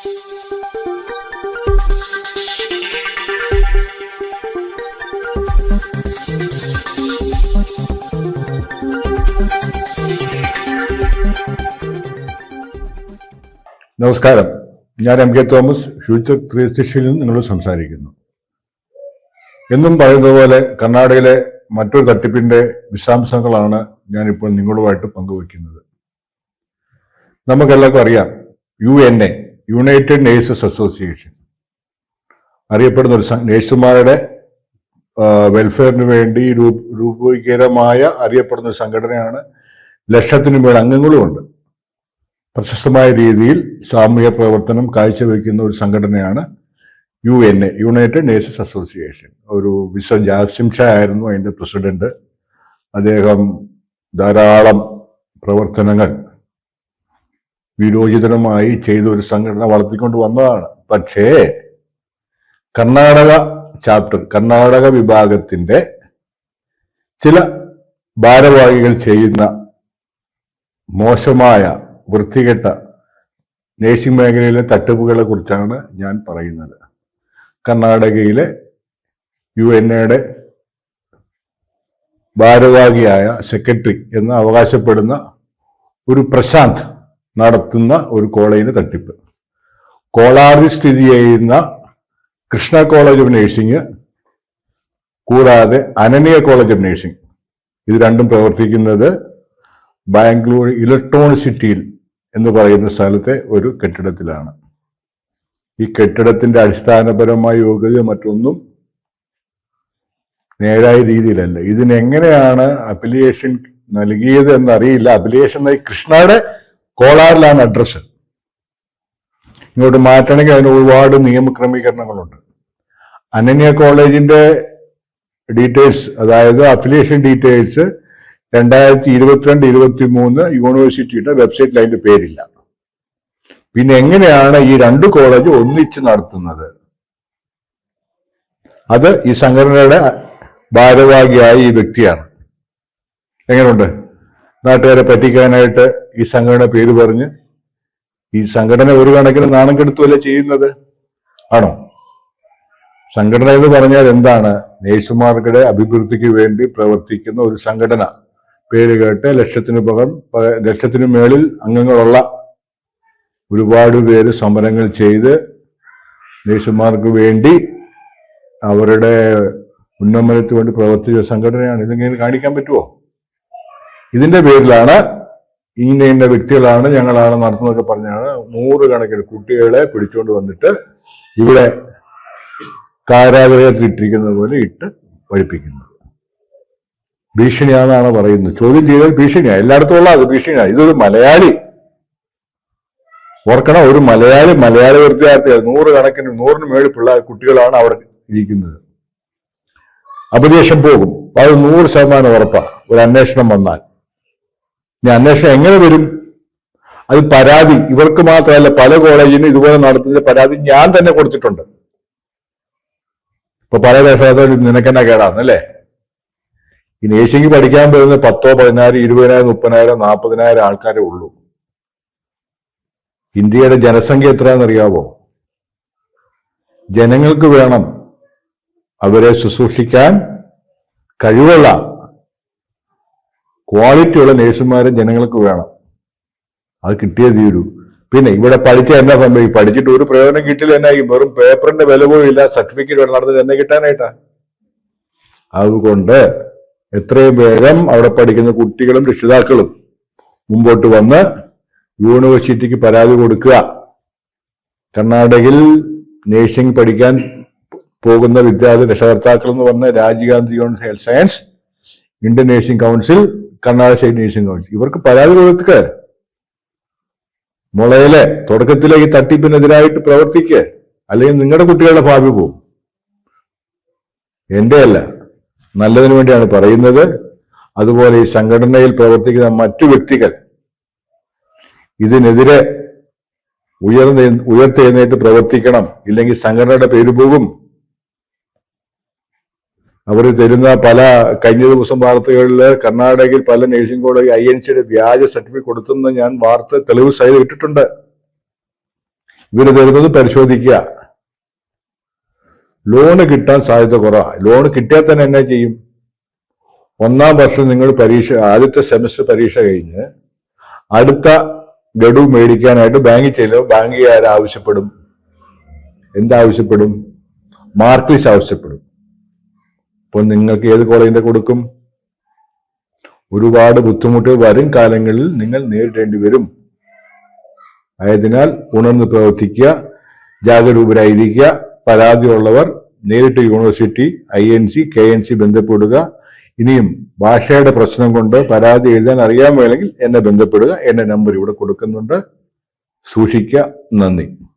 നമസ്കാരം. ഞാൻ M K Thomas future three നിന്ന് നിങ്ങളോട് സംസാരിക്കുന്നു. എന്നും പറയുന്നത് പോലെ കർണാടകയിലെ മറ്റൊരു തട്ടിപ്പിന്റെ വിശദാംശങ്ങളാണ് ഞാനിപ്പോൾ നിങ്ങളുമായിട്ട് പങ്കുവയ്ക്കുന്നത്. നമുക്കെല്ലാവർക്കും അറിയാം U N A united nurses association അറിയപ്പെടുന്ന ഒരു നേഴ്സുമാരുടെ വെൽഫെയറിന് വേണ്ടി രൂപ- രൂപീകരമായ അറിയപ്പെടുന്ന ഒരു സംഘടനയാണ്. ലക്ഷത്തിനു മേൽ അംഗങ്ങളുമുണ്ട്. പ്രശസ്തമായ രീതിയിൽ സാമൂഹ്യ പ്രവർത്തനം കാഴ്ചവെക്കുന്ന ഒരു സംഘടനയാണ് U N A united nurses association ഒരു വിശ്വ ജാസിം ഷാ ആയിരുന്നു അതിന്റെ പ്രസിഡന്റ്. അദ്ദേഹം ധാരാളം പ്രവർത്തനങ്ങൾ വിരോചിതരമായി ചെയ്ത ഒരു സംഘടന വളർത്തിക്കൊണ്ട് വന്നതാണ്. പക്ഷേ കർണാടക ചാപ്റ്റർ കർണാടക വിഭാഗത്തിന്റെ ചില ഭാരവാഹികൾ ചെയ്യുന്ന മോശമായ വൃത്തികെട്ട നേഴ്സിംഗ് മേഖലയിലെ തട്ടിപ്പുകളെ കുറിച്ചാണ് ഞാൻ പറയുന്നത്. കർണാടകയിലെ യു എൻ എയുടെ ഭാരവാഹിയായ സെക്രട്ടറി എന്ന് അവകാശപ്പെടുന്ന ഒരു പ്രശാന്ത് നടത്തുന്ന ഒരു കോളേജിന് തട്ടിപ്പ്. കോളാറിൽ സ്ഥിതി ചെയ്യുന്ന കൃഷ്ണ കോളേജ് ഓഫ് നഴ്സിംഗ് കൂടാതെ അനനിയ കോളേജ് ഓഫ് നഴ്സിംഗ്. ഇത് രണ്ടും പ്രവർത്തിക്കുന്നത് ബാംഗ്ലൂർ ഇലക്ട്രോണിസിറ്റിയിൽ എന്ന് പറയുന്ന സ്ഥലത്തെ ഒരു കെട്ടിടത്തിലാണ്. ഈ കെട്ടിടത്തിന്റെ അടിസ്ഥാനപരമായ യോഗ്യത മറ്റൊന്നും നേരായ രീതിയിലല്ല. ഇതിനെങ്ങനെയാണ് അപ്ലിയേഷൻ നൽകിയത് എന്നറിയില്ല. അപ്ലിയേഷൻ കൃഷ്ണയുടെ കോളാറിലാണ് അഡ്രസ്സ് ഇങ്ങോട്ട് മാറ്റണമെങ്കിൽ അതിന് ഒരുപാട് നിയമക്രമീകരണങ്ങളുണ്ട് അനന്യ കോളേജിന്റെ ഡീറ്റെയിൽസ് അതായത് അഫിലിയേഷൻ ഡീറ്റെയിൽസ് രണ്ടായിരത്തി ഇരുപത്തിരണ്ട് ഇരുപത്തി മൂന്ന് യൂണിവേഴ്സിറ്റിയുടെ വെബ്സൈറ്റിൽ അതിന്റെ പേരില്ല. പിന്നെ എങ്ങനെയാണ് ഈ രണ്ട് കോളേജ് ഒന്നിച്ച് നടത്തുന്നത്? അത് ഈ സംഘടനയുടെ ഭാരവാഹിയായ ഈ വ്യക്തിയാണ്. എങ്ങനെയുണ്ട്? നാട്ടുകാരെ പറ്റിക്കാനായിട്ട് ഈ സംഘടന പേര് പറഞ്ഞ് ഈ സംഘടന ഒരു കണക്കിന് നാണം കെടുത്തുമല്ലേ ചെയ്യുന്നത്? ആണോ? സംഘടന എന്ന് പറഞ്ഞാൽ എന്താണ്? നേഴ്സുമാർക്കിടെ അഭിവൃദ്ധിക്ക് വേണ്ടി പ്രവർത്തിക്കുന്ന ഒരു സംഘടന. പേര് കേട്ട് ലക്ഷത്തിന് പകം ലക്ഷത്തിനു ലക്ഷത്തിന് മേളിൽ അംഗങ്ങളുള്ള ഒരുപാട് പേര് സമരങ്ങൾ ചെയ്ത് നേഴ്സുമാർക്ക് വേണ്ടി അവരുടെ ഉന്നമനത്തിന് വേണ്ടി പ്രവർത്തിച്ച സംഘടനയാണ്. ഇതെങ്ങനെ കാണിക്കാൻ പറ്റുമോ ഇതിന്റെ പേരിലാണ് ഇന്ന ഇന്ന വ്യക്തികളാണ് ഞങ്ങളാണ് നടത്തുന്നതൊക്കെ പറഞ്ഞാണ് നൂറുകണക്കിന് കുട്ടികളെ പിടിച്ചുകൊണ്ട് വന്നിട്ട് ഇവിടെ കാരാഗ്രഹത്തിൽ ഇട്ടിരിക്കുന്നത് പോലെ ഇട്ട് പഠിപ്പിക്കുന്നത്. ഭീഷണിയാണെന്നാണ് പറയുന്നത്. ചോദ്യം ചെയ്താൽ ഭീഷണിയാ. എല്ലായിടത്തും ഉള്ള അത് ഭീഷണിയാ. ഇതൊരു മലയാളി. ഓർക്കണം ഒരു മലയാളി മലയാളി വിദ്യാർത്ഥികൾ നൂറുകണക്കിന് നൂറിന് മേളിൽ പിള്ളേർ കുട്ടികളാണ് അവിടെ ഇരിക്കുന്നത്. അപദേശം പോകും. അത് നൂറ് ശതമാനം ഉറപ്പാ. ഒരു അന്വേഷണം വന്നാൽ. ഇനി അന്വേഷണം എങ്ങനെ വരും? അത് പരാതി. ഇവർക്ക് മാത്രമല്ല പല കോളേജിനും ഇതുപോലെ നടത്തുന്ന പരാതി ഞാൻ തന്നെ കൊടുത്തിട്ടുണ്ട്. ഇപ്പൊ പല രക്ഷാകർത്താക്കളും നിനക്കെന്നാ കേടാന്നല്ലേ ഇനി നേഴ്സിംഗ് പഠിക്കാൻ പോകുന്ന പത്തോ പതിനായിരം ഇരുപതിനായിരം മുപ്പതിനായിരം നാൽപ്പതിനായിരം ആൾക്കാരെ ഉള്ളൂ. ഇന്ത്യയുടെ ജനസംഖ്യ എത്രയാണെന്നറിയാവോ ജനങ്ങൾക്ക് വേണം അവരെ ശുശ്രൂഷിക്കാൻ കഴിവുള്ള ക്വാളിറ്റിയുള്ള നേഴ്സുമാരെ ജനങ്ങൾക്ക് വേണം. അത് കിട്ടിയേ തീരൂ. പിന്നെ ഇവിടെ പഠിച്ച എന്നാ സംഭവിക്കും പഠിച്ചിട്ട് ഒരു പ്രയോജനം കിട്ടില്ല എന്നായി വെറും പേപ്പറിന്റെ വില പോലും ഇല്ല സർട്ടിഫിക്കറ്റ് വേണം. നടന്നിട്ട് എന്നെ കിട്ടാനായിട്ടാ? അതുകൊണ്ട് എത്രയും വേഗം അവിടെ പഠിക്കുന്ന കുട്ടികളും രക്ഷിതാക്കളും മുമ്പോട്ട് വന്ന് യൂണിവേഴ്സിറ്റിക്ക് പരാതി കൊടുക്കുക. കർണാടകയിൽ നേഴ്സിംഗ് പഠിക്കാൻ പോകുന്ന വിദ്യാർത്ഥി രക്ഷകർത്താക്കൾ എന്ന് പറഞ്ഞ Rajiv Gandhi health science Indian nursing council Karnataka state nursing council ഇവർക്ക് പരാതി കൊടുക്കുക മുളയിലെ തുടക്കത്തിലെ ഈ തട്ടിപ്പിനെതിരായിട്ട് പ്രവർത്തിക്കുക അല്ലെങ്കിൽ നിങ്ങളുടെ കുട്ടികളുടെ ഭാവി പോവും. എന്റെ അല്ല. നല്ലതിനു വേണ്ടിയാണ് പറയുന്നത്. അതുപോലെ ഈ സംഘടനയിൽ പ്രവർത്തിക്കുന്ന മറ്റു വ്യക്തികൾ ഇതിനെതിരെ ഉയർന്ന് ഉയർത്തെഴുന്നേറ്റ് പ്രവർത്തിക്കണം. ഇല്ലെങ്കിൽ സംഘടനയുടെ പേര് പോകും. അവർ തരുന്ന പല കഴിഞ്ഞ ദിവസം വാർത്തകളിൽ കർണാടകയിൽ പല നേഴ്സിംഗ് കോളേജ് ഐ എൻ സിയുടെ വ്യാജ സർട്ടിഫിക്കറ്റ് കൊടുത്തെന്ന് ഞാൻ വാർത്ത തെളിവ് സഹിതം ഇട്ടിട്ടുണ്ട്. ഇവർ തരുന്നത് പരിശോധിക്കുക. ലോണ് കിട്ടാൻ സാധ്യത കുറവാണ് ലോണ് കിട്ടിയാൽ തന്നെ എന്നാ ചെയ്യും? ഒന്നാം വർഷം നിങ്ങൾ പരീക്ഷ ആദ്യത്തെ സെമസ്റ്റർ പരീക്ഷ കഴിഞ്ഞ് അടുത്ത ഗഡു മേടിക്കാനായിട്ട് ബാങ്കിൽ ചെല്ലുമ്പോൾ ബാങ്കുകാർ ആവശ്യപ്പെടും. എന്താവശ്യപ്പെടും മാർക്ക് ലിസ്റ്റ് ആവശ്യപ്പെടും. അപ്പോൾ നിങ്ങൾക്ക് ഏത് കോളേജിന്റെ കൊടുക്കും? ഒരുപാട് ബുദ്ധിമുട്ട് വരും കാലങ്ങളിൽ നിങ്ങൾ നേരിടേണ്ടി വരും. ആയതിനാൽ ഉണർന്ന് പ്രവർത്തിക്കുക ജാഗരൂപരായിരിക്കുക പരാതിയുള്ളവർ നേരിട്ട് university I N C K N C ബന്ധപ്പെടുക. ഇനിയും ഭാഷയുടെ പ്രശ്നം കൊണ്ട് പരാതി എഴുതാൻ അറിയാൻ വേണമെങ്കിൽ എന്നെ ബന്ധപ്പെടുക. എന്റെ നമ്പർ ഇവിടെ കൊടുക്കുന്നുണ്ട്. സൂക്ഷിക്കുക. നന്ദി.